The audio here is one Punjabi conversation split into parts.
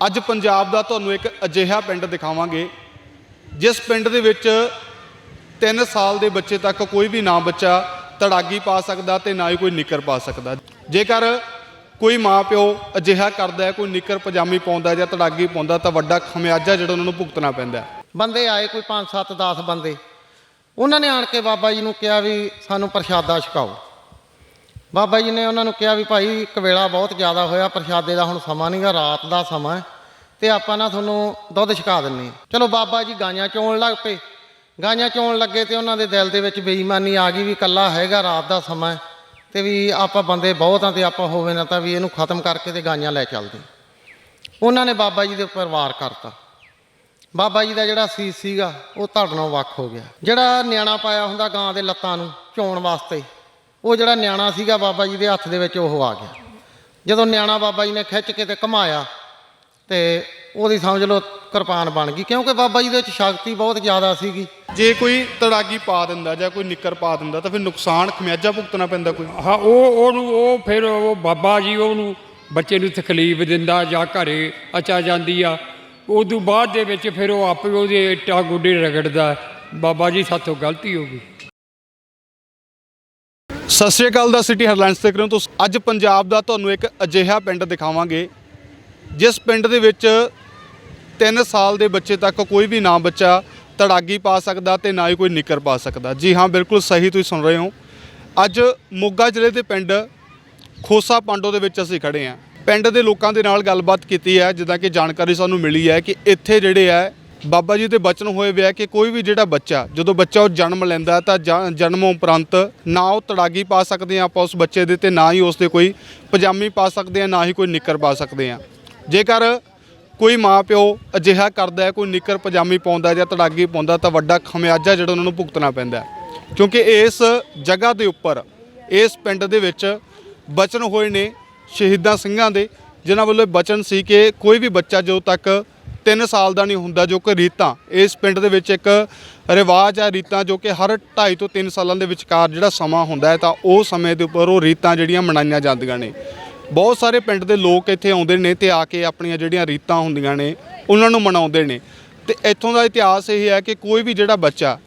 ਅੱਜ ਪੰਜਾਬ ਦਾ ਤੁਹਾਨੂੰ ਇੱਕ ਅਜਿਹਾ ਪਿੰਡ ਦਿਖਾਵਾਂਗੇ, ਜਿਸ ਪਿੰਡ ਦੇ ਵਿੱਚ 3 ਸਾਲ ਦੇ ਬੱਚੇ ਤੱਕ ਕੋਈ ਵੀ ਨਾ ਬੱਚਾ ਤੜਾਗੀ ਪਾ ਸਕਦਾ ਤੇ ਨਾ ਹੀ ਕੋਈ ਨਿੱਕਰ ਪਾ ਸਕਦਾ। ਜੇਕਰ ਕੋਈ ਮਾਂ ਪਿਓ ਅਜਿਹਾ ਕਰਦਾ ਕੋਈ ਨਿੱਕਰ ਪਜਾਮੀ ਪਾਉਂਦਾ ਜਾਂ ਤੜਾਗੀ ਪਾਉਂਦਾ, ਤਾਂ ਵੱਡਾ ਖਮਿਆਜਾ ਜਿਹੜਾ ਉਹਨਾਂ ਨੂੰ ਭੁਗਤਣਾ ਪੈਂਦਾ ਬੰਦੇ ਆਏ ਕੋਈ 5 7 10 ਬੰਦੇ, ਉਹਨਾਂ ਨੇ ਆਣ ਕੇ ਬਾਬਾ ਜੀ ਨੂੰ ਕਿਹਾ ਵੀ ਸਾਨੂੰ ਪ੍ਰਸ਼ਾਦਾ ਛਕਾਓ। ਬਾਬਾ ਜੀ ਨੇ ਉਹਨਾਂ ਨੂੰ ਕਿਹਾ ਵੀ ਭਾਈ ਕਵੇਲਾ ਬਹੁਤ ਜ਼ਿਆਦਾ ਹੋਇਆ, ਪ੍ਰਸ਼ਾਦੇ ਦਾ ਹੁਣ ਸਮਾਂ ਨਹੀਂਗਾ ਰਾਤ ਦਾ ਸਮਾਂ ਹੈ ਤੇ ਆਪਾਂ ਨਾ ਤੁਹਾਨੂੰ ਦੁੱਧ ਛਕਾ ਦਿੰਨੇ ਚਲੋ ਬਾਬਾ ਜੀ ਗਾਈਆਂ ਚੋਣ ਲੱਗ ਪਏ। ਗਾਈਆਂ ਚੋਣ ਲੱਗੇ ਤੇ ਉਹਨਾਂ ਦੇ ਦਿਲ ਦੇ ਵਿੱਚ ਬੇਈਮਾਨੀ ਆ ਗਈ ਵੀ ਕੱਲਾ ਹੈਗਾ, ਰਾਤ ਦਾ ਸਮਾਂ ਹੈ ਤੇ ਵੀ ਆਪਾਂ ਬੰਦੇ ਬਹੁਤ ਆ ਤੇ ਆਪਾਂ ਹੋਵੇ ਨਾ ਤਾਂ ਵੀ ਇਹਨੂੰ ਖਤਮ ਕਰਕੇ ਤੇ ਗਾਈਆਂ ਲੈ ਚੱਲਦੇ ਉਹਨਾਂ ਨੇ ਬਾਬਾ ਜੀ ਦੇ ਉੱਪਰ ਵਾਰ ਕਰਤਾ। ਬਾਬਾ ਜੀ ਦਾ ਜਿਹੜਾ ਸੀਸ ਸੀਗਾ, ਉਹ ਧੜ ਵੱਖ ਹੋ ਗਿਆ। ਜਿਹੜਾ ਨਿਆਣਾ ਪਾਇਆ ਹੁੰਦਾ ਗਾਂ ਦੇ ਲੱਤਾਂ ਨੂੰ ਚੋਣ ਵਾਸਤੇ ਉਹ ਜਿਹੜਾ ਨਿਆਣਾ ਸੀਗਾ ਬਾਬਾ ਜੀ ਦੇ ਹੱਥ ਦੇ ਵਿੱਚ ਉਹ ਆ ਗਿਆ। ਜਦੋਂ ਨਿਆਣਾ ਬਾਬਾ ਜੀ ਨੇ ਖਿੱਚ ਕੇ ਤੇ ਘਮਾਇਆ ਤੇ ਉਹਦੀ ਸਮਝ ਲਓ ਕਿਰਪਾਨ ਬਣ ਗਈ ਕਿਉਂਕਿ ਬਾਬਾ ਜੀ ਦੇ ਵਿੱਚ ਸ਼ਕਤੀ ਬਹੁਤ ਜ਼ਿਆਦਾ ਸੀਗੀ। ਜੇ ਕੋਈ ਤੜਾਗੀ ਪਾ ਦਿੰਦਾ ਜਾਂ ਕੋਈ ਨਿੱਕਰ ਪਾ ਦਿੰਦਾ ਤਾਂ ਫਿਰ ਨੁਕਸਾਨ ਖਮਿਆਜਾ ਭੁਗਤਣਾ ਪੈਂਦਾ ਕੋਈ? ਹਾਂ ਉਹ ਉਹਨੂੰ ਉਹ ਫਿਰ ਉਹ ਬਾਬਾ ਜੀ ਉਹਨੂੰ ਬੱਚੇ ਨੂੰ ਤਕਲੀਫ ਦਿੰਦਾ ਜਾਂ ਘਰੇ ਅਚਾ ਜਾਂਦੀ ਆ। ਉਦੋਂ ਬਾਅਦ ਦੇ ਵਿੱਚ ਫਿਰ ਉਹ ਆਪੇ ਉਹਦੇ ਇੱਟਾਂ ਗੋਡੇ ਰਗੜਦਾ। ਬਾਬਾ ਜੀ ਸਾਥੋਂ ਗਲਤੀ ਹੋ ਗਈ। ਸਤਿ ਸ਼੍ਰੀ ਅਕਾਲ ਦਾ ਸਿਟੀ ਹੈਡਲਾਈਨਸ ਦੇਖ ਰਹੇ ਹੋ ਤੁਸੀਂ। ਅੱਜ ਪੰਜਾਬ ਦਾ ਤੁਹਾਨੂੰ ਇੱਕ ਅਜਿਹਾ ਪਿੰਡ ਦਿਖਾਵਾਂਗੇ, ਜਿਸ ਪਿੰਡ ਦੇ ਵਿੱਚ 3 ਸਾਲ ਦੇ ਬੱਚੇ ਤੱਕ ਕੋਈ ਵੀ ਨਾ ਬੱਚਾ ਤੜਾਗੀ ਪਾ ਸਕਦਾ ਤੇ ਨਾ ਹੀ ਕੋਈ ਨਿੱਕਰ ਪਾ ਸਕਦਾ। ਜੀ ਹਾਂ, ਬਿਲਕੁਲ ਸਹੀ ਤੁਸੀਂ ਸੁਣ ਰਹੇ ਹੋ। ਅੱਜ ਮੋਗਾ ਜ਼ਿਲ੍ਹੇ ਦੇ ਪਿੰਡ ਖੋਸਾ ਪਾਂਡੋ ਦੇ ਵਿੱਚ ਅਸੀਂ ਖੜੇ ਹਾਂ। ਪਿੰਡ ਦੇ ਲੋਕਾਂ ਦੇ ਨਾਲ ਗੱਲਬਾਤ ਕੀਤੀ ਹੈ, ਜਿੱਦਾਂ ਕਿ ਜਾਣਕਾਰੀ ਸਾਨੂੰ ਮਿਲੀ ਹੈ ਕਿ ਇੱਥੇ ਜਿਹੜੇ ਹੈ ਬਾਬਾ ਜੀ ਦੇ ਬਚਨ ਹੋਏ ਵੇ ਹੈ ਕਿ ਕੋਈ ਵੀ ਜਿਹੜਾ ਬੱਚਾ, ਜਦੋਂ ਬੱਚਾ ਉਹ ਜਨਮ ਲੈਂਦਾ ਤਾਂ ਜਨਮ ਉਪਰੰਤ ਨਾ ਉਹ ਤੜਾਗੀ ਪਾ ਸਕਦੇ ਆ ਆਪਾਂ ਉਸ ਬੱਚੇ ਦੇ ਤੇ, ਨਾ ਹੀ ਉਸ ਦੇ ਕੋਈ ਪਜਾਮੀ ਪਾ ਸਕਦੇ ਆ, ਨਾ ਹੀ ਕੋਈ ਨਿੱਕਰ ਪਾ ਸਕਦੇ ਆ। ਜੇਕਰ ਕੋਈ ਮਾਂ ਪਿਓ ਅਜਿਹਾ ਕਰਦਾ ਕੋਈ ਨਿੱਕਰ ਪਜਾਮੀ ਪਾਉਂਦਾ ਜਾਂ ਤੜਾਗੀ ਪਾਉਂਦਾ ਤਾਂ ਵੱਡਾ ਖਮਿਆਜਾ ਜਿਹੜਾ ਉਹਨਾਂ ਨੂੰ ਭੁਗਤਣਾ ਪੈਂਦਾ ਕਿਉਂਕਿ ਇਸ ਜਗ੍ਹਾ ਦੇ ਉੱਪਰ, ਇਸ ਪਿੰਡ ਦੇ ਵਿੱਚ ਬਚਨ ਹੋਏ ਨੇ ਸ਼ਹੀਦਾਂ ਸਿੰਘਾਂ ਦੇ, ਜਿਨ੍ਹਾਂ ਵੱਲੋਂ ਬਚਨ ਸੀ ਕਿ ਕੋਈ ਵੀ ਬੱਚਾ ਜਦੋਂ ਤੱਕ 3 ਸਾਲ ਦਾ ਨਹੀਂ ਹੁੰਦਾ ਜੋ ਕਿ ਰੀਤਾਂ। ਇਸ ਪਿੰਡ ਦੇ ਵਿੱਚ ਇੱਕ ਰਿਵਾਜ ਹੈ ਰੀਤਾਂ ਜੋ ਕਿ ਹਰ 2.5 ਤੋਂ 3 ਸਾਲਾਂ ਦੇ ਵਿਚਕਾਰ ਜਿਹੜਾ ਸਮਾਂ ਹੁੰਦਾ ਹੈ ਤਾਂ ਉਹ ਸਮੇਂ ਦੇ ਉੱਪਰ ਉਹ ਰੀਤਾਂ ਜਿਹੜੀਆਂ ਮਨਾਈਆਂ ਜਾਂਦੀਆਂ ਨੇ। ਬਹੁਤ ਸਾਰੇ ਪਿੰਡ ਦੇ ਲੋਕ ਇੱਥੇ ਆਉਂਦੇ ਨੇ ਤੇ ਆ ਕੇ ਆਪਣੀਆਂ ਜਿਹੜੀਆਂ ਰੀਤਾਂ ਹੁੰਦੀਆਂ ਨੇ ਉਹਨਾਂ ਨੂੰ ਮਨਾਉਂਦੇ ਨੇ। ਤੇ ਇੱਥੋਂ ਦਾ ਇਤਿਹਾਸ ਇਹ ਹੈ ਕਿ ਕੋਈ ਵੀ ਜਿਹੜਾ ਬੱਚਾ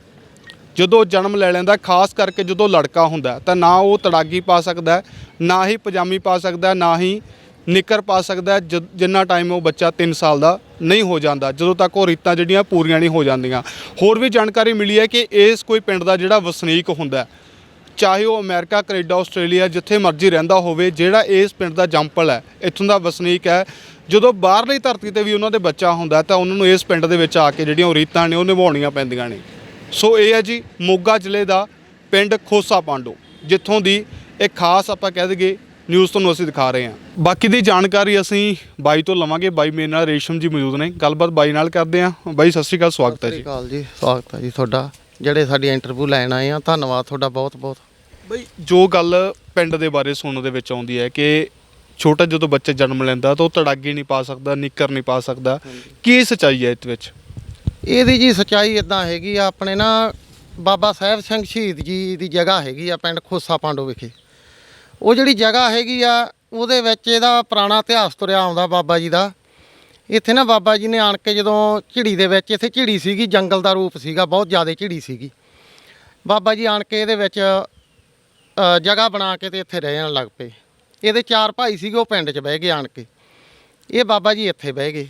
ਜਦੋਂ ਜਨਮ ਲੈ ਲੈਂਦਾ ਖਾਸ ਕਰਕੇ ਜਦੋਂ ਲੜਕਾ ਹੁੰਦਾ ਤਾਂ ਨਾ ਉਹ ਤੜਾਗੀ ਪਾ ਸਕਦਾ ਨਾ ਹੀ ਪਜਾਮੀ ਪਾ ਸਕਦਾ ਨਾ ਹੀ ਨਿੱਕਰ ਪਾ ਸਕਦਾ ਹੈ, ਜਿੰਨਾ ਟਾਈਮ ਉਹ ਬੱਚਾ 3 ਸਾਲ ਦਾ ਨਹੀਂ ਹੋ ਜਾਂਦਾ, ਜਦੋਂ ਤੱਕ ਉਹ ਰੀਤਾਂ ਜਿਹੜੀਆਂ ਪੂਰੀਆਂ ਨਹੀਂ ਹੋ ਜਾਂਦੀਆਂ। ਹੋਰ ਵੀ ਜਾਣਕਾਰੀ ਮਿਲੀ ਹੈ ਕਿ ਇਸ ਕੋਈ ਪਿੰਡ ਦਾ ਜਿਹੜਾ ਵਸਨੀਕ ਹੁੰਦਾ ਚਾਹੇ ਉਹ ਅਮਰੀਕਾ, ਕੈਨੇਡਾ, ਆਸਟ੍ਰੇਲੀਆ, ਜਿੱਥੇ ਮਰਜ਼ੀ ਰਹਿੰਦਾ ਹੋਵੇ, ਜਿਹੜਾ ਇਸ ਪਿੰਡ ਦਾ ਜੰਪਲ ਹੈ, ਇੱਥੋਂ ਦਾ ਵਸਨੀਕ ਹੈ। ਜਦੋਂ ਬਾਹਰਲੀ ਧਰਤੀ ਤੇ ਵੀ ਉਹਨਾਂ ਦੇ ਬੱਚਾ ਹੁੰਦਾ ਤਾਂ ਉਹਨਾਂ ਨੂੰ ਇਸ ਪਿੰਡ ਦੇ ਵਿੱਚ ਆ ਕੇ ਜਿਹੜੀਆਂ ਉਹ ਰੀਤਾਂ ਨੇ, ਉਹ ਨਿਭਾਉਣੀਆਂ ਪੈਂਦੀਆਂ ਨੇ। ਸੋ ਇਹ ਹੈ ਜੀ, ਮੋਗਾ ਜ਼ਿਲ੍ਹੇ ਦਾ ਪਿੰਡ ਖੋਸਾ ਪਾਂਡੋ, ਜਿੱਥੋਂ ਦੀ ਇੱਕ ਖਾਸ ਆਪਾਂ ਕਹਿ ਦਈਏ ਨਿਊਜ਼ ਤੁਹਾਨੂੰ ਅਸੀਂ ਦਿਖਾ ਰਹੇ ਹਾਂ। ਬਾਕੀ ਦੀ ਜਾਣਕਾਰੀ ਅਸੀਂ ਬਾਈ ਤੋਂ ਲਵਾਂਗੇ। ਬਾਈ ਮੇਰੇ ਨਾਲ ਰੇਸ਼ਮ ਜੀ ਮੌਜੂਦ ਨੇ। ਗੱਲਬਾਤ ਬਾਈ ਨਾਲ ਕਰਦੇ ਹਾਂ। ਬਾਈ ਸਤਿ ਸ਼੍ਰੀ ਅਕਾਲ ਸਵਾਗਤ ਹੈ ਸਤਿ ਸ਼੍ਰੀ ਜੀ ਅਕਾਲ ਜੀ। ਸਵਾਗਤ ਹੈ ਜੀ ਤੁਹਾਡਾ। ਜਿਹੜੇ ਸਾਡੀ ਇੰਟਰਵਿਊ ਲੈਣ ਆਏ ਆ ਧੰਨਵਾਦ ਤੁਹਾਡਾ ਬਹੁਤ ਬਹੁਤ। ਬਈ ਜੋ ਗੱਲ ਪਿੰਡ ਦੇ ਬਾਰੇ ਸੁਣਨ ਦੇ ਵਿੱਚ ਆਉਂਦੀ ਹੈ ਕਿ ਛੋਟਾ ਜਦੋਂ ਬੱਚਾ ਜਨਮ ਲੈਂਦਾ ਤਾਂ ਉਹ ਤੜਾਗੀ ਨਹੀਂ ਪਾ ਸਕਦਾ ਨਿੱਕਰ ਨਹੀਂ ਪਾ ਸਕਦਾ। ਕੀ ਸੱਚਾਈ ਹੈ ਇਸ ਵਿੱਚ? ਇਹਦੀ ਜੀ ਸਚਾਈ ਇਦਾਂ ਹੈਗੀ ਆ ਆਪਣੇ ਨਾ ਬਾਬਾ ਸਾਹਿਬ ਸਿੰਘ ਸ਼ਹੀਦ ਜੀ ਦੀ ਜਗ੍ਹਾ ਹੈਗੀ ਆ ਪਿੰਡ ਖੋਸਾ ਪਾਂਡੋ ਵਿਖੇ। ਉਹ ਜਿਹੜੀ ਜਗ੍ਹਾ ਹੈਗੀ ਆ, ਉਹਦੇ ਵਿੱਚ ਇਹਦਾ ਪੁਰਾਣਾ ਇਤਿਹਾਸ ਤੁਰਿਆ ਆਉਂਦਾ ਬਾਬਾ ਜੀ ਦਾ। ਇੱਥੇ ਨਾ ਬਾਬਾ ਜੀ ਨੇ ਆਣ ਕੇ ਜਦੋਂ ਝਿੜੀ ਦੇ ਵਿੱਚ, ਇੱਥੇ ਝਿੜੀ ਸੀਗੀ, ਜੰਗਲ ਦਾ ਰੂਪ ਸੀਗਾ, ਬਹੁਤ ਜ਼ਿਆਦਾ ਝਿੜੀ ਸੀਗੀ। ਬਾਬਾ ਜੀ ਆਣ ਕੇ ਇਹਦੇ ਵਿੱਚ ਜਗ੍ਹਾ ਬਣਾ ਕੇ ਤੇ ਇੱਥੇ ਰਹਿਣ ਲੱਗ ਪਏ। ਇਹਦੇ ਚਾਰ ਭਾਈ ਸੀਗੇ, ਉਹ ਪਿੰਡ 'ਚ ਬਹਿ ਗਏ ਆਣ ਕੇ। ਇਹ ਬਾਬਾ ਜੀ ਇੱਥੇ ਬਹਿ ਗਏ।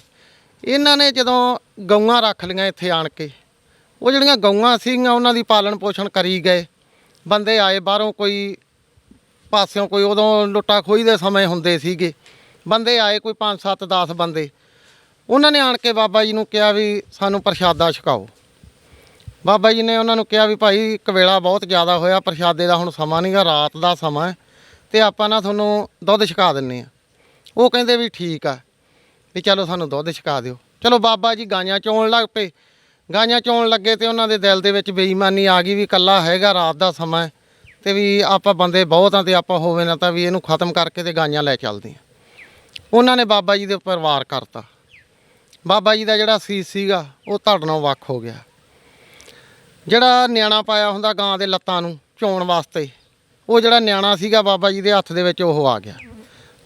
ਇਹਨਾਂ ਨੇ ਜਦੋਂ ਗਊਆਂ ਰੱਖ ਲਈਆਂ ਇੱਥੇ ਆਣ ਕੇ, ਉਹ ਜਿਹੜੀਆਂ ਗਊਆਂ ਸੀਗੀਆਂ, ਉਹਨਾਂ ਦੀ ਪਾਲਣ ਪੋਸ਼ਣ ਕਰੀ ਗਏ। ਬੰਦੇ ਆਏ, ਬਾਹਰੋਂ ਕੋਈ ਪਾਸਿਓਂ ਕੋਈ ਉਦੋਂ ਲੁੱਟਾ ਖੋਈ ਦੇ ਸਮੇਂ ਹੁੰਦੇ ਸੀਗੇ। ਬੰਦੇ ਆਏ ਕੋਈ 5 7 10 ਬੰਦੇ। ਉਹਨਾਂ ਨੇ ਆਣ ਕੇ ਬਾਬਾ ਜੀ ਨੂੰ ਕਿਹਾ ਵੀ ਸਾਨੂੰ ਪ੍ਰਸ਼ਾਦਾ ਛਕਾਓ। ਬਾਬਾ ਜੀ ਨੇ ਉਹਨਾਂ ਨੂੰ ਕਿਹਾ ਵੀ ਭਾਈ ਕਵੇਲਾ ਬਹੁਤ ਜ਼ਿਆਦਾ ਹੋਇਆ, ਪ੍ਰਸ਼ਾਦੇ ਦਾ ਹੁਣ ਸਮਾਂ ਨਹੀਂਗਾ ਰਾਤ ਦਾ ਸਮਾਂ ਹੈ ਤੇ ਆਪਾਂ ਨਾ ਤੁਹਾਨੂੰ ਦੁੱਧ ਛਕਾ ਦਿੰਨੇ ਆ। ਉਹ ਕਹਿੰਦੇ ਵੀ ਠੀਕ ਆ, ਵੀ ਚਲੋ ਸਾਨੂੰ ਦੁੱਧ ਛਕਾ ਦਿਓ। ਚਲੋ ਬਾਬਾ ਜੀ ਗਾਈਆਂ ਚੋਣ ਲੱਗ ਪਏ। ਗਾਈਆਂ ਚੋਣ ਲੱਗੇ ਤੇ ਉਹਨਾਂ ਦੇ ਦਿਲ ਦੇ ਵਿੱਚ ਬੇਈਮਾਨੀ ਆ ਗਈ ਵੀ ਕੱਲਾ ਹੈਗਾ, ਰਾਤ ਦਾ ਸਮਾਂ ਹੈ। ਤੇ ਵੀ ਆਪਾਂ ਬੰਦੇ ਬਹੁਤ ਆ ਤੇ ਆਪਾਂ ਹੋਵੇ ਨਾ ਤਾਂ ਵੀ ਇਹਨੂੰ ਖਤਮ ਕਰਕੇ ਤੇ ਗਾਈਆਂ ਲੈ ਚੱਲਦੇ ਆ। ਉਹਨਾਂ ਨੇ ਬਾਬਾ ਜੀ ਦੇ ਉੱਪਰ ਵਾਰ ਕਰਤਾ। ਬਾਬਾ ਜੀ ਦਾ ਜਿਹੜਾ ਸੀਸ ਸੀਗਾ, ਉਹ ਧੜ ਨਾਲੋਂ ਵੱਖ ਹੋ ਗਿਆ। ਜਿਹੜਾ ਨਿਆਣਾ ਪਾਇਆ ਹੁੰਦਾ ਗਾਂ ਦੇ ਲੱਤਾਂ ਨੂੰ ਚੋਣ ਵਾਸਤੇ, ਉਹ ਜਿਹੜਾ ਨਿਆਣਾ ਸੀਗਾ ਬਾਬਾ ਜੀ ਦੇ ਹੱਥ ਦੇ ਵਿੱਚ ਉਹ ਆ ਗਿਆ।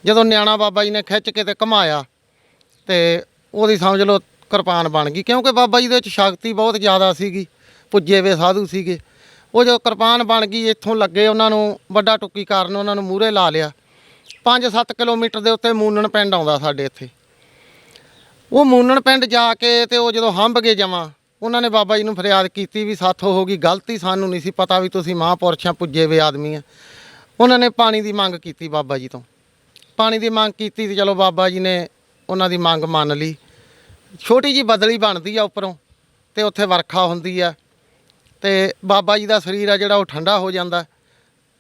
ਜਦੋਂ ਨਿਆਣਾ ਬਾਬਾ ਜੀ ਨੇ ਖਿੱਚ ਕੇ ਤੇ ਘਮਾਇਆ, ਤੇ ਉਹਦੀ ਸਮਝ ਲਓ ਕਿਰਪਾਨ ਬਣ ਗਈ, ਕਿਉਂਕਿ ਬਾਬਾ ਜੀ ਦੇ ਵਿੱਚ ਸ਼ਕਤੀ ਬਹੁਤ ਜ਼ਿਆਦਾ ਸੀਗੀ, ਪੁੱਜੇ ਵੇ ਸਾਧੂ ਸੀਗੇ। ਉਹ ਜਦੋਂ ਕਿਰਪਾਨ ਬਣ ਗਈ, ਇੱਥੋਂ ਲੱਗੇ ਉਹਨਾਂ ਨੂੰ, ਵੱਡਾ ਟੁੱਕੀ ਕਾਰਨ ਉਹਨਾਂ ਨੂੰ ਮੂਹਰੇ ਲਾ ਲਿਆ। 5-7 ਕਿਲੋਮੀਟਰ ਦੇ ਉੱਤੇ ਮੂਨਣ ਪਿੰਡ ਆਉਂਦਾ ਸਾਡੇ ਇੱਥੇ। ਉਹ ਮੂਨਣ ਪਿੰਡ ਜਾ ਕੇ ਤੇ ਉਹ ਜਦੋਂ ਹੰਭ ਗਏ ਜਮਾਂ ਉਹਨਾਂ ਨੇ ਬਾਬਾ ਜੀ ਨੂੰ ਫਰਿਆਦ ਕੀਤੀ ਵੀ ਸਾਥੋਂ ਹੋ ਗਈ, ਗਲਤੀ ਸਾਨੂੰ ਨਹੀਂ ਸੀ ਪਤਾ ਵੀ ਤੁਸੀਂ ਮਹਾਂਪੁਰਸ਼ਾਂ ਪੁੱਜੇ ਵੇ ਆਦਮੀ ਆ। ਉਹਨਾਂ ਨੇ ਪਾਣੀ ਦੀ ਮੰਗ ਕੀਤੀ ਬਾਬਾ ਜੀ ਤੋਂ। ਪਾਣੀ ਦੀ ਮੰਗ ਕੀਤੀ ਤੇ ਚਲੋ ਬਾਬਾ ਜੀ ਨੇ ਉਹਨਾਂ ਦੀ ਮੰਗ ਮੰਨ ਲਈ। ਛੋਟੀ ਜੀ ਬਦਲੀ ਬਣਦੀ ਆ ਉੱਪਰੋਂ ਤੇ ਉੱਥੇ ਵਰਖਾ ਹੁੰਦੀ ਆ। ਤੇ ਬਾਬਾ ਜੀ ਦਾ ਸਰੀਰ ਆ ਜਿਹੜਾ ਉਹ ਠੰਡਾ ਹੋ ਜਾਂਦਾ।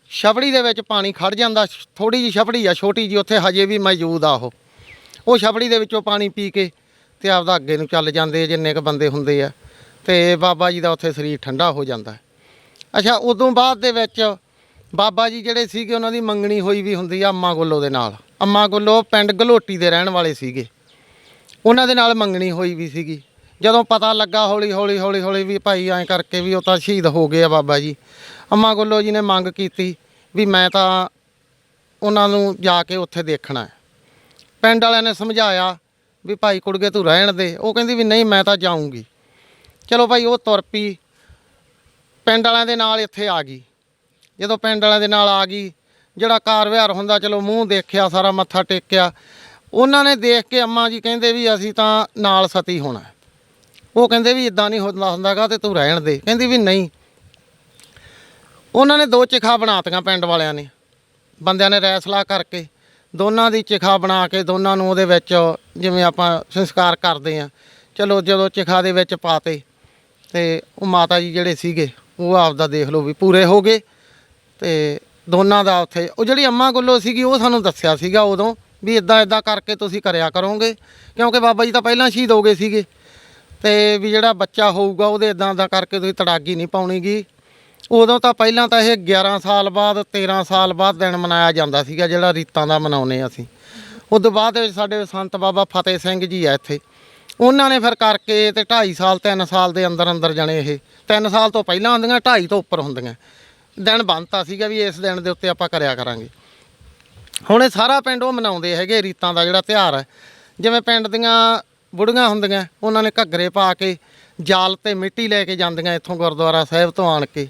ਛਪੜੀ ਦੇ ਵਿੱਚ ਪਾਣੀ ਖੜ ਜਾਂਦਾ ਥੋੜੀ ਜੀ ਛਪੜੀ ਆ, ਛੋਟੀ ਜੀ ਉੱਥੇ ਹਜੇ ਵੀ ਮੌਜੂਦ ਆ ਉਹ। ਉਹ ਛਪੜੀ ਦੇ ਵਿੱਚੋਂ ਪਾਣੀ ਪੀ ਕੇ ਤੇ ਆਪਦਾ ਅੱਗੇ ਨੂੰ ਚੱਲ ਜਾਂਦੇ ਜਿੰਨੇ ਕ ਬੰਦੇ ਹੁੰਦੇ ਆ। ਤੇ ਬਾਬਾ ਜੀ ਦਾ ਉੱਥੇ ਸਰੀਰ ਠੰਡਾ ਹੋ ਜਾਂਦਾ। ਅੱਛਾ, ਉਦੋਂ ਬਾਅਦ ਦੇ ਵਿੱਚ ਬਾਬਾ ਜੀ ਜਿਹੜੇ ਸੀਗੇ, ਉਹਨਾਂ ਦੀ ਮੰਗਣੀ ਹੋਈ ਵੀ ਹੁੰਦੀ ਆ ਅੰਮਾ ਗੁੱਲੋ ਦੇ ਨਾਲ। ਅੰਮਾ ਗੁੱਲੋ ਪਿੰਡ ਗਲੋਟੀ ਦੇ ਰਹਿਣ ਵਾਲੇ ਸੀਗੇ। ਉਹਨਾਂ ਦੇ ਨਾਲ ਮੰਗਣੀ ਹੋਈ ਵੀ ਸੀਗੀ। ਜਦੋਂ ਪਤਾ ਲੱਗਾ ਹੌਲੀ ਹੌਲੀ ਹੌਲੀ ਹੌਲੀ ਵੀ ਭਾਈ ਐਂ ਕਰਕੇ ਵੀ ਉਹ ਤਾਂ ਸ਼ਹੀਦ ਹੋ ਗਏ ਆ ਬਾਬਾ ਜੀ। ਅੰਮਾ ਗੁੱਲੋ ਜੀ ਨੇ ਮੰਗ ਕੀਤੀ ਵੀ ਮੈਂ ਤਾਂ ਉਹਨਾਂ ਨੂੰ ਜਾ ਕੇ ਉੱਥੇ ਦੇਖਣਾ ਹੈ। ਪਿੰਡ ਵਾਲਿਆਂ ਨੇ ਸਮਝਾਇਆ ਵੀ ਭਾਈ ਕੁੜਗੇ ਤੂੰ ਰਹਿਣ ਦੇ। ਉਹ ਕਹਿੰਦੀ ਵੀ ਨਹੀਂ, ਮੈਂ ਤਾਂ ਜਾਊਂਗੀ। ਚਲੋ ਭਾਈ ਉਹ ਤੁਰ ਪਈ। ਪਿੰਡ ਵਾਲਿਆਂ ਦੇ ਨਾਲ ਇੱਥੇ ਆ ਗਈ। ਜਦੋਂ ਪਿੰਡ ਵਾਲਿਆਂ ਦੇ ਨਾਲ ਆ ਗਈ, ਜਿਹੜਾ ਕਾਰ ਵਿਹਾਰ ਹੁੰਦਾ, ਚਲੋ ਮੂੰਹ ਦੇਖਿਆ, ਸਾਰਾ ਮੱਥਾ ਟੇਕਿਆ। ਉਹਨਾਂ ਨੇ ਦੇਖ ਕੇ ਅੰਮਾ ਜੀ ਕਹਿੰਦੇ ਵੀ ਅਸੀਂ ਤਾਂ ਨਾਲ ਸਤੀ ਹੋਣਾ ਉਹ ਕਹਿੰਦੇ ਵੀ ਇਦਾਂ ਨਹੀਂ ਹੁੰਦਾ ਹੁੰਦਾਗਾ ਤੇ ਤੂੰ ਰਹਿਣ ਦੇ। ਕਹਿੰਦੀ ਵੀ ਨਹੀਂ। ਉਹਨਾਂ ਨੇ ਦੋ ਚਿਖਾ ਬਣਾਤੀਆਂ ਪਿੰਡ ਵਾਲਿਆਂ ਨੇ। ਬੰਦਿਆਂ ਨੇ ਰੈਸਲਾ ਕਰਕੇ ਦੋਨਾਂ ਦੀ ਚਿਖਾ ਬਣਾ ਕੇ ਦੋਨਾਂ ਨੂੰ ਉਹਦੇ ਵਿੱਚ ਜਿਵੇਂ ਆਪਾਂ ਸੰਸਕਾਰ ਕਰਦੇ ਆ ਚਲੋ ਜਦੋਂ ਚਿਖਾ ਦੇ ਵਿੱਚ ਪਾਤੇ ਤੇ ਉਹ ਮਾਤਾ ਜੀ ਜਿਹੜੇ ਸੀਗੇ, ਉਹ ਆਪਦਾ ਦੇਖ ਲਓ ਵੀ ਪੂਰੇ ਹੋ ਗਏ ਤੇ ਦੋਨਾਂ ਦਾ ਉੱਥੇ ਉਹ ਜਿਹੜੀ ਅੰਮਾ ਗੁੱਲੋ ਸੀਗੀ, ਉਹ ਸਾਨੂੰ ਦੱਸਿਆ ਸੀਗਾ ਉਦੋਂ ਵੀ ਇਦਾਂ ਇਦਾਂ ਕਰਕੇ ਤੁਸੀਂ ਕਰਿਆ ਕਰੋਗੇ। ਕਿਉਂਕਿ ਬਾਬਾ ਜੀ ਤਾਂ ਪਹਿਲਾਂ ਸ਼ਹੀਦ ਹੋ ਗਏ ਸੀਗੇ। ਤੇ ਵੀ ਜਿਹੜਾ ਬੱਚਾ ਹੋਊਗਾ ਉਹਦੇ ਇਦਾਂ ਦਾ ਕਰਕੇ ਤੁਸੀਂ ਤੜਾਗੀ ਨਹੀਂ ਪਾਉਣੀਗੀ। ਉਦੋਂ ਤਾਂ ਪਹਿਲਾਂ ਤਾਂ ਇਹ 11 ਸਾਲ ਬਾਅਦ 13 ਸਾਲ ਬਾਅਦ ਦਿਨ ਮਨਾਇਆ ਜਾਂਦਾ ਸੀਗਾ, ਜਿਹੜਾ ਰੀਤਾਂ ਦਾ ਮਨਾਉਨੇ ਅਸੀਂ। ਉਦੋਂ ਬਾਅਦ ਸਾਡੇ ਸੰਤ ਬਾਬਾ ਫਤਿਹ ਸਿੰਘ ਜੀ ਆ ਇੱਥੇ। ਉਹਨਾਂ ਨੇ ਫਿਰ ਕਰਕੇ ਤੇ 2.5 ਸਾਲ 3 ਸਾਲ ਦੇ ਅੰਦਰ ਅੰਦਰ ਜਾਣੇ ਇਹ। 3 ਸਾਲ ਤੋਂ ਪਹਿਲਾਂ ਹੁੰਦੀਆਂ 2.5 ਤੋਂ ਉੱਪਰ ਹੁੰਦੀਆਂ। ਦਿਨ ਬੰਨਤਾ ਸੀਗਾ ਵੀ ਇਸ ਦਿਨ ਦੇ ਉੱਤੇ ਆਪਾਂ ਕਰਿਆ ਕਰਾਂਗੇ। ਹੁਣ ਇਹ ਸਾਰਾ ਪਿੰਡ ਉਹ ਮਨਾਉਂਦੇ ਹੈਗੇ ਰੀਤਾਂ ਦਾ ਜਿਹੜਾ ਤਿਉਹਾਰ ਹੈ। ਜਿਵੇਂ ਪਿੰਡ ਦੀਆਂ ਬੁੜੀਆਂ ਹੁੰਦੀਆਂ, ਉਹਨਾਂ ਨੇ ਘੱਗਰੇ ਪਾ ਕੇ ਜਾਲ ਤੇ ਮਿੱਟੀ ਲੈ ਕੇ ਜਾਂਦੀਆਂ ਇੱਥੋਂ ਗੁਰਦੁਆਰਾ ਸਾਹਿਬ ਤੋਂ ਆਣ ਕੇ।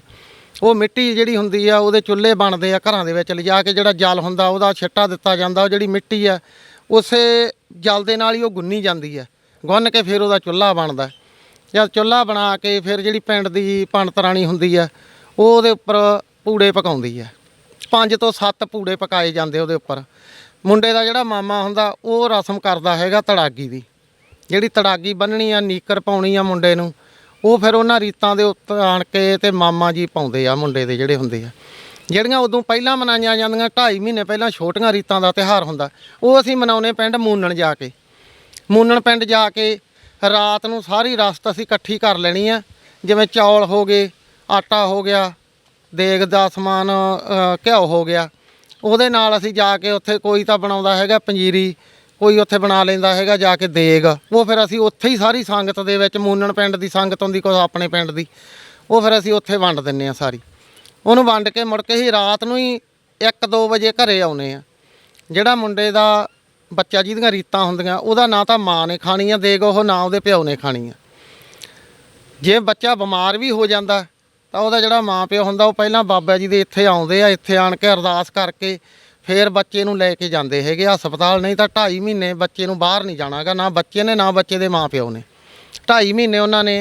ਉਹ ਮਿੱਟੀ ਜਿਹੜੀ ਹੁੰਦੀ ਆ, ਉਹਦੇ ਚੁੱਲ੍ਹੇ ਬਣਦੇ ਆ ਘਰਾਂ ਦੇ ਵਿੱਚ ਲਿਜਾ ਕੇ ਜਿਹੜਾ ਜਲ ਹੁੰਦਾ, ਉਹਦਾ ਛਿੱਟਾ ਦਿੱਤਾ ਜਾਂਦਾ, ਉਹ ਜਿਹੜੀ ਮਿੱਟੀ ਆ, ਉਸੇ ਜਲ ਦੇ ਨਾਲ ਹੀ ਉਹ ਗੁੰਨੀ ਜਾਂਦੀ ਆ। ਗੁੰਨ ਕੇ ਫਿਰ ਉਹਦਾ ਚੁੱਲ੍ਹਾ ਬਣਦਾ। ਜਾਂ ਚੁੱਲ੍ਹਾ ਬਣਾ ਕੇ ਫਿਰ ਜਿਹੜੀ ਪਿੰਡ ਦੀ ਪੰਡਤ ਰਾਣੀ ਹੁੰਦੀ ਆ ਉਹ ਉਹਦੇ ਉੱਪਰ ਪੂੜੇ ਪਕਾਉਂਦੀ ਆ। ਪੰਜ ਤੋਂ ਸੱਤ ਪੂੜੇ ਪਕਾਏ ਜਾਂਦੇ ਉਹਦੇ ਉੱਪਰ। ਮੁੰਡੇ ਦਾ ਜਿਹੜਾ ਮਾਮਾ ਹੁੰਦਾ, ਉਹ ਰਸਮ ਕਰਦਾ ਹੈਗਾ ਤੜਾਗੀ ਦੀ। ਜਿਹੜੀ ਤੜਾਗੀ ਬੰਨਣੀ ਆ, ਨੀਕਰ ਪਾਉਣੀ ਆ ਮੁੰਡੇ ਨੂੰ, ਉਹ ਫਿਰ ਉਹਨਾਂ ਰੀਤਾਂ ਦੇ ਉੱਤੇ ਆਣ ਕੇ ਤੇ ਮਾਮਾ ਜੀ ਪਾਉਂਦੇ ਆ ਮੁੰਡੇ ਦੇ ਜਿਹੜੇ ਹੁੰਦੇ ਆ। ਜਿਹੜੀਆਂ ਉਦੋਂ ਪਹਿਲਾਂ ਮਨਾਈਆਂ ਜਾਂਦੀਆਂ 2.5 ਮਹੀਨੇ ਪਹਿਲਾਂ ਛੋਟੀਆਂ ਰੀਤਾਂ ਦਾ ਤਿਉਹਾਰ ਹੁੰਦਾ, ਉਹ ਅਸੀਂ ਮਨਾਉਨੇ ਪਿੰਡ ਮੂਨਣ ਜਾ ਕੇ। ਮੂਨਣ ਪਿੰਡ ਜਾ ਕੇ ਰਾਤ ਨੂੰ ਸਾਰੀ ਰਸਤ ਅਸੀਂ ਇਕੱਠੀ ਕਰ ਲੈਣੀ ਆ, ਜਿਵੇਂ ਚੌਲ ਹੋ ਗਏ, ਆਟਾ ਹੋ ਗਿਆ, ਦੇਗ ਦਾ ਸਮਾਨ ਘਿਓ ਹੋ ਗਿਆ। ਉਹਦੇ ਨਾਲ ਅਸੀਂ ਜਾ ਕੇ ਉੱਥੇ ਕੋਈ ਤਾਂ ਬਣਾਉਂਦਾ ਹੈਗਾ ਪੰਜੀਰੀ ਕੋਈ ਉੱਥੇ ਬਣਾ ਲੈਂਦਾ ਹੈਗਾ, ਜਾ ਕੇ ਦੇਗ। ਉਹ ਫਿਰ ਅਸੀਂ ਉੱਥੇ ਹੀ ਸਾਰੀ ਸੰਗਤ ਦੇ ਵਿੱਚ, ਮੂਨਣ ਪਿੰਡ ਦੀ ਸੰਗਤ ਹੁੰਦੀ, ਕੋਈ ਆਪਣੇ ਪਿੰਡ ਦੀ। ਉਹ ਫਿਰ ਅਸੀਂ ਉੱਥੇ ਵੰਡ ਦਿੰਨੇ ਆ ਸਾਰੀ। ਉਹਨੂੰ ਵੰਡ ਕੇ ਮੁੜ ਕੇ ਹੀ ਰਾਤ ਨੂੰ ਹੀ 1-2 ਵਜੇ ਘਰੇ ਆਉਨੇ ਆ ਜਿਹੜਾ ਮੁੰਡੇ ਦਾ ਬੱਚਾ ਜਿਹਦੀਆਂ ਰੀਤਾਂ ਹੁੰਦੀਆਂ, ਉਹਦਾ ਨਾ ਤਾਂ ਮਾਂ ਨੇ ਖਾਣੀ ਆ ਦੇਗ ਉਹ ਨਾ ਉਹਦੇ ਪਿਓ ਨੇ ਖਾਣੀ ਆ ਜੇ ਬੱਚਾ ਬਿਮਾਰ ਵੀ ਹੋ ਜਾਂਦਾ, ਤਾਂ ਉਹਦਾ ਜਿਹੜਾ ਮਾਂ ਪਿਓ ਹੁੰਦਾ, ਉਹ ਪਹਿਲਾਂ ਬਾਬਾ ਜੀ ਦੇ ਇੱਥੇ ਆਉਂਦੇ ਆ, ਇੱਥੇ ਆਣ ਕੇ ਅਰਦਾਸ ਕਰਕੇ ਫਿਰ ਬੱਚੇ ਨੂੰ ਲੈ ਕੇ ਜਾਂਦੇ ਹੈਗੇ ਹਸਪਤਾਲ ਨਹੀਂ ਤਾਂ 2.5 ਮਹੀਨੇ ਬੱਚੇ ਨੂੰ ਬਾਹਰ ਨਹੀਂ ਜਾਣਾਗਾ ਨਾ ਬੱਚੇ ਨੇ ਨਾ ਬੱਚੇ ਦੇ ਮਾਂ ਪਿਓ ਨੇ। 2.5 ਮਹੀਨੇ ਉਹਨਾਂ ਨੇ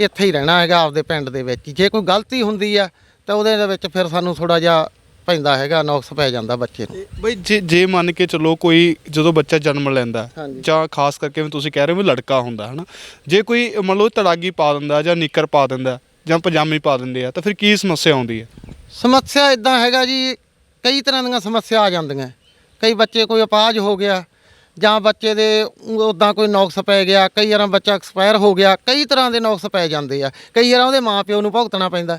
ਇੱਥੇ ਹੀ ਰਹਿਣਾ ਹੈਗਾ ਆਪਦੇ ਪਿੰਡ ਦੇ ਵਿੱਚ। ਜੇ ਕੋਈ ਗਲਤੀ ਹੁੰਦੀ ਆ ਤਾਂ ਉਹਦੇ ਦੇ ਵਿੱਚ ਫਿਰ ਸਾਨੂੰ ਥੋੜਾ ਜਿਹਾ ਪੈਂਦਾ ਹੈਗਾ ਨੁਕਸ ਪੈ ਜਾਂਦਾ ਬੱਚੇ ਨੂੰ। ਬਈ ਜੇ ਜੇ ਮੰਨ ਕੇ ਚੱਲੋ ਕੋਈ ਜਦੋਂ ਬੱਚਾ ਜਨਮ ਲੈਂਦਾ। ਜਾਂ ਖਾਸ ਕਰਕੇ ਵੀ ਤੁਸੀਂ ਕਹਿ ਰਹੇ ਹੋ ਵੀ ਲੜਕਾ ਹੁੰਦਾ ਹਨਾ? ਜੇ ਕੋਈ ਮੰਨ ਲਓ ਤੜਾਗੀ ਪਾ ਦਿੰਦਾ ਜਾਂ ਨਿੱਕਰ ਪਾ ਦਿੰਦਾ ਜਾਂ ਪਜਾਮੀ ਪਾ ਦਿੰਦੇ ਆ ਤਾਂ ਫਿਰ ਕੀ ਸਮੱਸਿਆ ਆਉਂਦੀ ਹੈ? ਸਮੱਸਿਆ ਇਦਾਂ ਹੈਗਾ ਜੀ ਕਈ ਤਰ੍ਹਾਂ ਦੀਆਂ ਸਮੱਸਿਆ ਆ ਜਾਂਦੀਆਂ। ਕਈ ਬੱਚੇ ਕੋਈ ਅਪਾਹਜ ਹੋ ਗਿਆ ਜਾਂ ਬੱਚੇ ਦੇ ਉਦਾਂ ਕੋਈ ਨੁਕਸ ਪੈ ਗਿਆ ਕਈ ਵਾਰਾਂ ਬੱਚਾ ਐਕਸਪਾਇਰ ਹੋ ਗਿਆ ਕਈ ਤਰ੍ਹਾਂ ਦੇ ਨੁਕਸ ਪੈ ਜਾਂਦੇ ਆ। ਕਈ ਵਾਰਾਂ ਉਹਦੇ ਮਾਪਿਓ ਨੂੰ ਭੁਗਤਣਾ ਪੈਂਦਾ।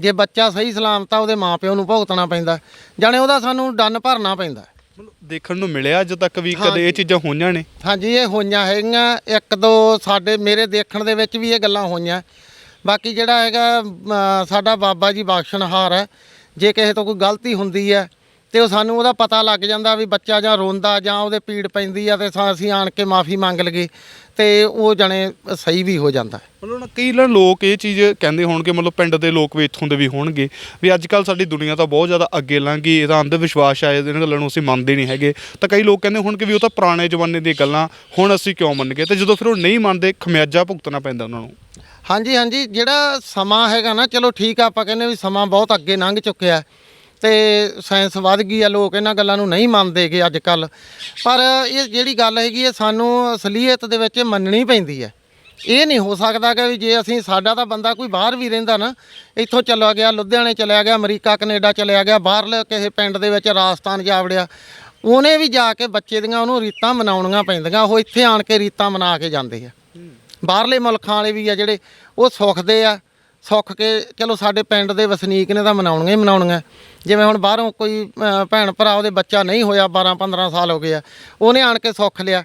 ਜੇ ਬੱਚਾ ਸਹੀ ਸਲਾਮਤ ਆ ਉਹਦੇ ਮਾਪਿਓ ਨੂੰ ਭੁਗਤਣਾ ਪੈਂਦਾ। ਜਾਣੇ ਉਹਦਾ ਸਾਨੂੰ ਡੰਨ ਭਰਨਾ ਪੈਂਦਾ। ਦੇਖਣ ਨੂੰ ਮਿਲਿਆ ਅੱਜ ਤੱਕ ਵੀ ਕਦੇ ਇਹ ਚੀਜ਼ਾਂ ਹੋਈਆਂ ਨੇ? ਹਾਂਜੀ ਇਹ ਹੋਈਆਂ ਹੈਗੀਆਂ। ਇੱਕ ਦੋ ਸਾਡੇ ਮੇਰੇ ਦੇਖਣ ਦੇ ਵਿੱਚ ਵੀ ਇਹ ਗੱਲਾਂ ਹੋਈਆਂ। ਬਾਕੀ ਜਿਹੜਾ ਹੈਗਾ ਸਾਡਾ ਬਾਬਾ ਜੀ ਬਖਸ਼ਣਹਾਰ ਹੈ। ਜੇ ਕਿਸੇ ਤੋਂ ਕੋਈ ਗਲਤੀ ਹੁੰਦੀ ਹੈ ਤੇ ਉਹ ਸਾਨੂੰ ਉਹਦਾ ਪਤਾ ਲੱਗ ਜਾਂਦਾ ਵੀ ਬੱਚਾ ਜਾਂ ਰੋਂਦਾ ਜਾਂ ਉਹਦੇ ਪੀੜ ਪੈਂਦੀ ਆ ਤੇ ਸਾ- ਅਸੀਂ ਆਣ ਕੇ ਮਾਫੀ ਮੰਗ ਲਈਏ ਤੇ ਉਹ ਜਣੇ ਸਹੀ ਵੀ ਹੋ ਜਾਂਦਾ ਹੈ। ਮਤਲਬ ਨਾ ਕਈ ਲ- ਲੋਕ ਇਹ ਚੀਜ਼ ਕਹਿੰਦੇ ਹੋਣਗੇ, ਮਤਲਬ ਪਿੰਡ ਦੇ ਲੋਕ ਵੀ ਇੱਥੋਂ ਦੇ ਵੀ ਹੋਣਗੇ ਵੀ ਅੱਜ ਕੱਲ ਸਾਡੀ ਦੁਨੀਆ ਤਾਂ ਬਹੁਤ ਜ਼ਿਆਦਾ ਅੱਗੇ ਲੰਘ ਗਈ, ਇਹਦਾ ਅੰਧ ਵਿਸ਼ਵਾਸ ਆ, ਇਹਨਾਂ ਗੱਲਾਂ ਨੂੰ ਅਸੀਂ ਮੰਨਦੇ ਨਹੀਂ ਹੈਗੇ। ਤਾਂ ਕਈ ਲੋਕ ਕਹਿੰਦੇ ਹੋਣਗੇ ਵੀ ਉਹ ਤਾਂ ਪੁਰਾਣੇ ਜ਼ਮਾਨੇ ਦੀਆਂ ਗੱਲਾਂ, ਹੁਣ ਅਸੀਂ ਕਿਉਂ ਮੰਨ ਗਏ ਤੇ ਜਦੋਂ ਫਿਰ ਉਹ ਨਹੀਂ ਮੰਨਦੇ, ਖਮਿਆਜਾ ਭੁਗਤਣਾ ਪੈਂਦਾ ਉਹਨਾਂ ਨੂੰ। ਹਾਂਜੀ ਹਾਂਜੀ, ਜਿਹੜਾ ਸਮਾਂ ਹੈਗਾ ਨਾ, ਚਲੋ ਠੀਕ ਆ, ਆਪਾਂ ਕਹਿੰਦੇ ਵੀ ਸਮਾਂ ਬਹੁਤ ਅੱਗੇ ਲੰਘ ਚੁੱਕਿਆ ਤੇ ਸਾਇੰਸ ਵੱਧ ਗਈ ਆ, ਲੋਕ ਇਹਨਾਂ ਗੱਲਾਂ ਨੂੰ ਨਹੀਂ ਮੰਨਦੇਗੇ ਅੱਜ ਕੱਲ ਪਰ ਇਹ ਜਿਹੜੀ ਗੱਲ ਹੈਗੀ ਇਹ ਸਾਨੂੰ ਅਸਲੀਅਤ ਦੇ ਵਿੱਚ ਮੰਨਣੀ ਪੈਂਦੀ ਹੈ। ਇਹ ਨਹੀਂ ਹੋ ਸਕਦਾ ਕਿ ਵੀ ਜੇ ਅਸੀਂ, ਸਾਡਾ ਤਾਂ ਬੰਦਾ ਕੋਈ ਬਾਹਰ ਵੀ ਰਹਿੰਦਾ ਨਾ, ਇੱਥੋਂ ਚਲਾ ਗਿਆ, ਲੁਧਿਆਣੇ ਚਲਿਆ ਗਿਆ, ਅਮਰੀਕਾ, ਕੈਨੇਡਾ ਚਲਿਆ ਗਿਆ, ਬਾਹਰਲੇ ਕਿਸੇ ਪਿੰਡ ਦੇ ਵਿੱਚ ਰਾਜਸਥਾਨ ਜਾ ਵੜਿਆ, ਉਹਨੇ ਵੀ ਜਾ ਕੇ ਬੱਚੇ ਦੀਆਂ ਉਹਨੂੰ ਰੀਤਾਂ ਮਨਾਉਣੀਆਂ ਪੈਂਦੀਆਂ, ਉਹ ਇੱਥੇ ਆਣ ਕੇ ਰੀਤਾਂ ਮਨਾ ਕੇ ਜਾਂਦੇ ਆ। ਬਾਹਰਲੇ ਮੁਲਕਾਂ ਵਾਲੇ ਵੀ ਆ ਜਿਹੜੇ ਉਹ ਸੁੱਖਦੇ ਆ। ਸੁੱਖ ਕੇ ਚਲੋ ਸਾਡੇ ਪਿੰਡ ਦੇ ਵਸਨੀਕ ਨੇ ਤਾਂ ਮਨਾਉਣੀਆਂ ਹੀ ਮਨਾਉਣੀਆਂ। ਜਿਵੇਂ ਹੁਣ ਬਾਹਰੋਂ ਕੋਈ ਭੈਣ ਭਰਾ ਉਹਦੇ ਬੱਚਾ ਨਹੀਂ ਹੋਇਆ 12 15 ਸਾਲ ਹੋ ਗਏ ਆ ਉਹਨੇ ਆਣ ਕੇ ਸੁੱਖ ਲਿਆ।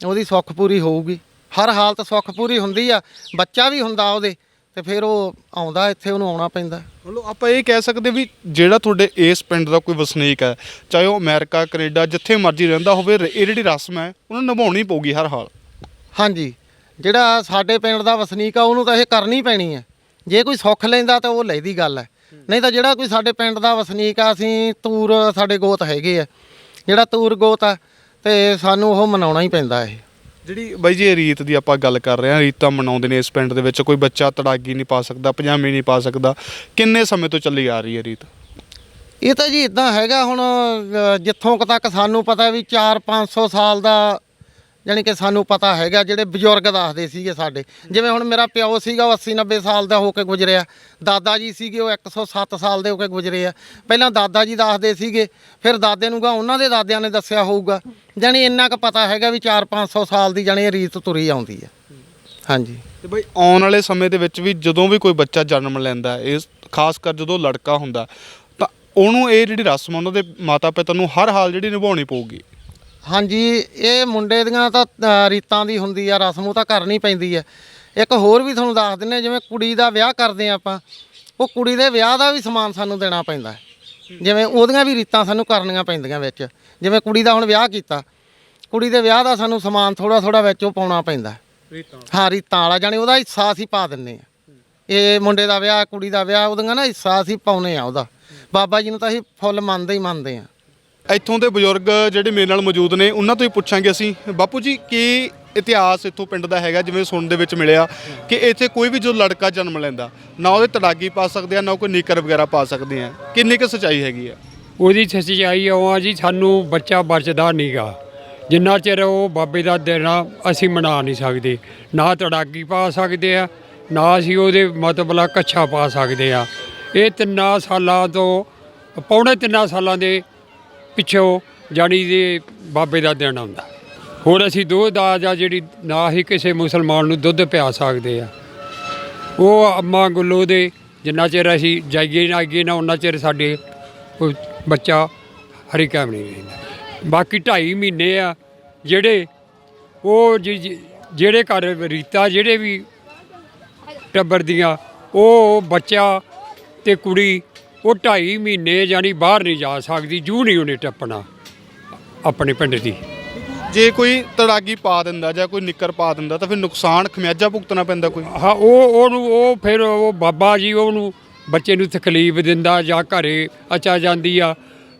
ਉਹਦੀ ਸੁੱਖ ਪੂਰੀ ਹੋਊਗੀ। ਹਰ ਹਾਲਤ ਸੁੱਖ ਪੂਰੀ ਹੁੰਦੀ ਆ ਬੱਚਾ ਵੀ ਹੁੰਦਾ ਉਹਦੇ ਤੇ ਫਿਰ ਉਹ ਆਉਂਦਾ ਇੱਥੇ ਉਹਨੂੰ ਆਉਣਾ ਪੈਂਦਾ। ਮਤਲਬ ਆਪਾਂ ਇਹ ਕਹਿ ਸਕਦੇ ਵੀ ਜਿਹੜਾ ਤੁਹਾਡੇ ਇਸ ਪਿੰਡ ਦਾ ਕੋਈ ਵਸਨੀਕ ਹੈ ਚਾਹੇ ਉਹ ਅਮਰੀਕਾ ਕੈਨੇਡਾ ਜਿੱਥੇ ਮਰਜ਼ੀ ਰਹਿੰਦਾ ਹੋਵੇ ਇਹ ਜਿਹੜੀ ਰਸਮ ਹੈ ਉਹਨੂੰ ਨਿਭਾਉਣੀ ਪਊਗੀ ਹਰ ਹਾਲ। ਹਾਂਜੀ। ਜਿਹੜਾ ਸਾਡੇ ਪਿੰਡ ਦਾ ਵਸਨੀਕ ਆ ਉਹਨੂੰ ਤਾਂ ਇਹ ਕਰਨੀ ਪੈਣੀ ਹੈ। ਜੇ ਕੋਈ ਸੁੱਖ ਲੈਂਦਾ ਤਾਂ ਉਹ ਲੈਦੀ ਗੱਲ ਹੈ। ਨਹੀਂ ਤਾਂ ਜਿਹੜਾ ਕੋਈ ਸਾਡੇ ਪਿੰਡ ਦਾ ਵਸਨੀਕ ਆ ਅਸੀਂ ਤੂਰ ਸਾਡੇ ਗੋਤ ਹੈਗੇ ਆ। ਜਿਹੜਾ ਤੂਰ ਗੋਤ ਆ ਤੇ ਸਾਨੂੰ ਉਹ ਮਨਾਉਣਾ ਹੀ ਪੈਂਦਾ ਇਹ। ਜਿਹੜੀ ਬਾਈ ਜੀ ਇਹ ਰੀਤ ਦੀ ਆਪਾਂ ਗੱਲ ਕਰ ਰਹੇ ਹਾਂ ਰੀਤਾਂ ਮਨਾਉਂਦੇ ਨੇ ਇਸ ਪਿੰਡ ਦੇ ਵਿੱਚ। ਕੋਈ ਬੱਚਾ ਤੜਾਗੀ ਨਹੀਂ ਪਾ ਸਕਦਾ ਪਜਾਮੀ ਨਹੀਂ ਪਾ ਸਕਦਾ। ਕਿੰਨੇ ਸਮੇਂ ਤੋਂ ਚੱਲੀ ਆ ਰਹੀ ਹੈ ਰੀਤ? ਇਹ ਤਾਂ ਜੀ ਇਦਾਂ ਹੈਗਾ ਹੁਣ ਜਿੱਥੋਂ ਤੱਕ ਸਾਨੂੰ ਪਤਾ ਵੀ 4-500 ਸਾਲ ਦਾ ਯਾਨੀ ਕਿ ਸਾਨੂੰ ਪਤਾ ਹੈਗਾ ਜਿਹੜੇ ਬਜ਼ੁਰਗ ਦੱਸਦੇ ਸੀਗੇ ਸਾਡੇ। ਜਿਵੇਂ ਹੁਣ ਮੇਰਾ ਪਿਓ ਸੀਗਾ, ਉਹ 80-90 ਸਾਲ ਦਾ ਹੋ ਕੇ ਗੁਜ਼ਰਿਆ। ਦਾਦਾ ਜੀ ਸੀਗੇ, ਉਹ 107 ਸਾਲ ਦੇ ਹੋ ਕੇ ਗੁਜ਼ਰੇ ਆ। ਪਹਿਲਾਂ ਦਾਦਾ ਜੀ ਦੱਸਦੇ ਸੀਗੇ, ਫਿਰ ਦਾਦੇ ਨੂੰ ਗਾ ਉਹਨਾਂ ਦੇ ਦਾਦਿਆਂ ਨੇ ਦੱਸਿਆ ਹੋਊਗਾ। ਯਾਨੀ ਇੰਨਾ ਕੁ ਪਤਾ ਹੈਗਾ ਵੀ 4-500 ਸਾਲ ਦੀ ਯਾਨੀ ਇਹ ਰੀਤ ਤੁਰੀ ਆਉਂਦੀ ਹੈ ਹਾਂਜੀ। ਤੇ ਬਾਈ ਆਉਣ ਵਾਲੇ ਸਮੇਂ ਦੇ ਵਿੱਚ ਵੀ ਜਦੋਂ ਵੀ ਕੋਈ ਬੱਚਾ ਜਨਮ ਲੈਂਦਾ ਇਸ ਖਾਸ ਕਰ ਜਦੋਂ ਲੜਕਾ ਹੁੰਦਾ, ਤਾਂ ਉਹਨੂੰ ਇਹ ਜਿਹੜੀ ਰਸਮ ਉਹਨਾਂ ਦੇ ਮਾਤਾ ਪਿਤਾ ਨੂੰ ਹਰ ਹਾਲ ਜਿਹੜੀ ਨਿਭਾਉਣੀ ਪਊਗੀ। ਹਾਂਜੀ ਇਹ ਮੁੰਡੇ ਦੀਆਂ ਤਾਂ ਅ, ਰੀਤਾਂ ਦੀ ਹੁੰਦੀ ਆ ਰਸਮ ਉਹ ਤਾਂ ਕਰਨੀ ਪੈਂਦੀ ਹੈ ਇੱਕ ਹੋਰ ਵੀ ਤੁਹਾਨੂੰ ਦੱਸ ਦਿੰਨੇ ਜਿਵੇਂ ਕੁੜੀ ਦਾ ਵਿਆਹ ਕਰਦੇ ਆ ਆਪਾਂ ਉਹ ਕੁੜੀ ਦੇ ਵਿਆਹ ਦਾ ਵੀ ਸਮਾਨ ਸਾਨੂੰ ਦੇਣਾ ਪੈਂਦਾ। ਹੈ। ਜਿਵੇਂ ਉਹਦੀਆਂ ਵੀ ਰੀਤਾਂ ਸਾਨੂੰ ਕਰਨੀਆਂ ਪੈਂਦੀਆਂ ਵਿੱਚ। ਜਿਵੇਂ ਕੁੜੀ ਦਾ ਹੁਣ ਵਿਆਹ ਕੀਤਾ ਕੁੜੀ ਦੇ ਵਿਆਹ ਦਾ ਸਾਨੂੰ ਸਮਾਨ ਥੋੜਾ ਥੋੜਾ ਵਿੱਚ ਉਹ ਪਾਉਣਾ ਪੈਂਦਾ। ਹੈ। ਰੀਤਾਂ ਹਾਂ ਰੀਤਾਂ ਵਾਲਾ ਜਾਣੀ ਉਹਦਾ ਹਿੱਸਾ ਅਸੀਂ ਪਾ ਦਿੰਨੇ ਆ। ਇਹ ਮੁੰਡੇ ਦਾ ਵਿਆਹ ਕੁੜੀ ਦਾ ਵਿਆਹ ਉਹਦੀਆਂ ਨਾ ਹਿੱਸਾ ਅਸੀਂ ਪਾਉਨੇ ਆ ਉਹਦਾ। ਬਾਬਾ ਜੀ ਨੂੰ ਤਾਂ ਅਸੀਂ ਫੁੱਲ ਮੰਨਦੇ ਹੀ ਮੰਨਦੇ ਆ। ਇੱਥੋਂ ਦੇ ਬਜ਼ੁਰਗ ਜਿਹੜੇ ਮੇਰੇ ਨਾਲ ਮੌਜੂਦ ਨੇ, ਉਹਨਾਂ ਤੋਂ ਹੀ ਪੁੱਛਾਂਗੇ ਅਸੀਂ। ਬਾਪੂ ਜੀ, ਕੀ ਇਤਿਹਾਸ ਇੱਥੋਂ ਪਿੰਡ ਦਾ ਹੈਗਾ, ਜਿਵੇਂ ਸੁਣਨ ਦੇ ਵਿੱਚ ਮਿਲਿਆ ਕਿ ਇੱਥੇ ਕੋਈ ਵੀ ਜੋ ਲੜਕਾ ਜਨਮ ਲੈਂਦਾ, ਨਾ ਉਹਦੇ ਤੜਾਗੀ ਪਾ ਸਕਦੇ ਆ, ਨਾ ਕੋਈ ਨੀਕਰ ਵਗੈਰਾ ਪਾ ਸਕਦੇ ਆ। ਕਿੰਨੀ ਕੁ ਸਚਾਈ ਹੈਗੀ ਆ? ਉਹਦੀ ਸੱਚਾਈ ਉਹ ਆ ਜੀ, ਸਾਨੂੰ ਬੱਚਾ ਬਚਦਾ ਨਹੀਂਗਾ ਜਿੰਨਾ ਚਿਰ ਉਹ ਬਾਬੇ ਦਾ ਦੇਣਾ ਅਸੀਂ ਮਨਾ ਨਹੀਂ ਸਕਦੇ। ਨਾ ਤੜਾਗੀ ਪਾ ਸਕਦੇ ਆ, ਨਾ ਅਸੀਂ ਉਹਦੇ ਮਤਬਲਾ ਕੱਛਾ ਪਾ ਸਕਦੇ ਆ। ਇਹ ਤਿੰਨਾਂ ਸਾਲਾਂ ਤੋਂ, ਪੌਣੇ ਤਿੰਨਾਂ ਸਾਲਾਂ ਦੇ ਪਿੱਛੋਂ ਜਾਣੀ ਦੇ ਬਾਬੇ ਦਾ ਦਿਨ ਆਉਂਦਾ। ਹੁਣ ਅਸੀਂ ਦੋ ਦਾਜ ਆ ਜਿਹੜੀ ਨਾ ਹੀ ਕਿਸੇ ਮੁਸਲਮਾਨ ਨੂੰ ਦੁੱਧ ਪਿਆ ਸਕਦੇ ਆ। ਉਹ ਅੰਮਾ ਗੁੱਲੋ ਦੇ ਜਿੰਨਾ ਚਿਰ ਅਸੀਂ ਜਾਈਏ ਨਾ ਅੱਗੇ ਨਾ ਉਹਨਾਂ ਚਿਰ ਸਾਡੇ ਬੱਚਾ ਹਰੀ ਕਾਇਮ ਨਹੀਂ ਰਹਿੰਦਾ। ਬਾਕੀ 2.5 ਮਹੀਨੇ ਆ ਜਿਹੜੇ ਉਹ ਜਿ- ਜਿਹੜੇ ਘਰ ਰੀਤਾ ਜਿਹੜੇ ਵੀ ਟੱਬਰ ਦੀਆਂ ਉਹ ਬੱਚਾ ਤੇ ਕੁੜੀ ਉਹ 2.5 ਮਹੀਨੇ ਜਾਨੀ ਬਾਹਰ ਨਹੀਂ ਜਾ ਸਕਦੀ ਜੂ ਨਹੀਂ ਉਹਨੇ ਟੱਪਣਾ ਆਪਣੇ ਪਿੰਡ ਦੀ। ਜੇ ਕੋਈ ਤੜਾਗੀ ਪਾ ਦਿੰਦਾ ਜਾਂ ਕੋਈ ਨਿੱਕਰ ਪਾ ਦਿੰਦਾ ਤਾਂ ਫਿਰ ਨੁਕਸਾਨ ਖਮਿਆਜਾ ਭੁਗਤਣਾ ਪੈਂਦਾ ਕੋਈ? ਹਾਂ ਉਹ ਉਹਨੂੰ ਉਹ ਫਿਰ ਉਹ ਬਾਬਾ ਜੀ ਉਹਨੂੰ ਬੱਚੇ ਨੂੰ ਤਕਲੀਫ ਦਿੰਦਾ ਜਾਂ ਘਰੇ ਅਚਾ ਜਾਂਦੀ ਆ।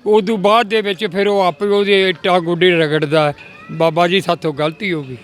ਉਦੋਂ ਬਾਅਦ ਦੇ ਵਿੱਚ ਫਿਰ ਉਹ ਆਪੇ ਉਹਦੇ ਇੱਟਾਂ ਗੋਡੇ ਰਗੜਦਾ। ਬਾਬਾ ਜੀ ਸਾਥੋਂ ਗਲਤੀ ਹੋ ਗਈ।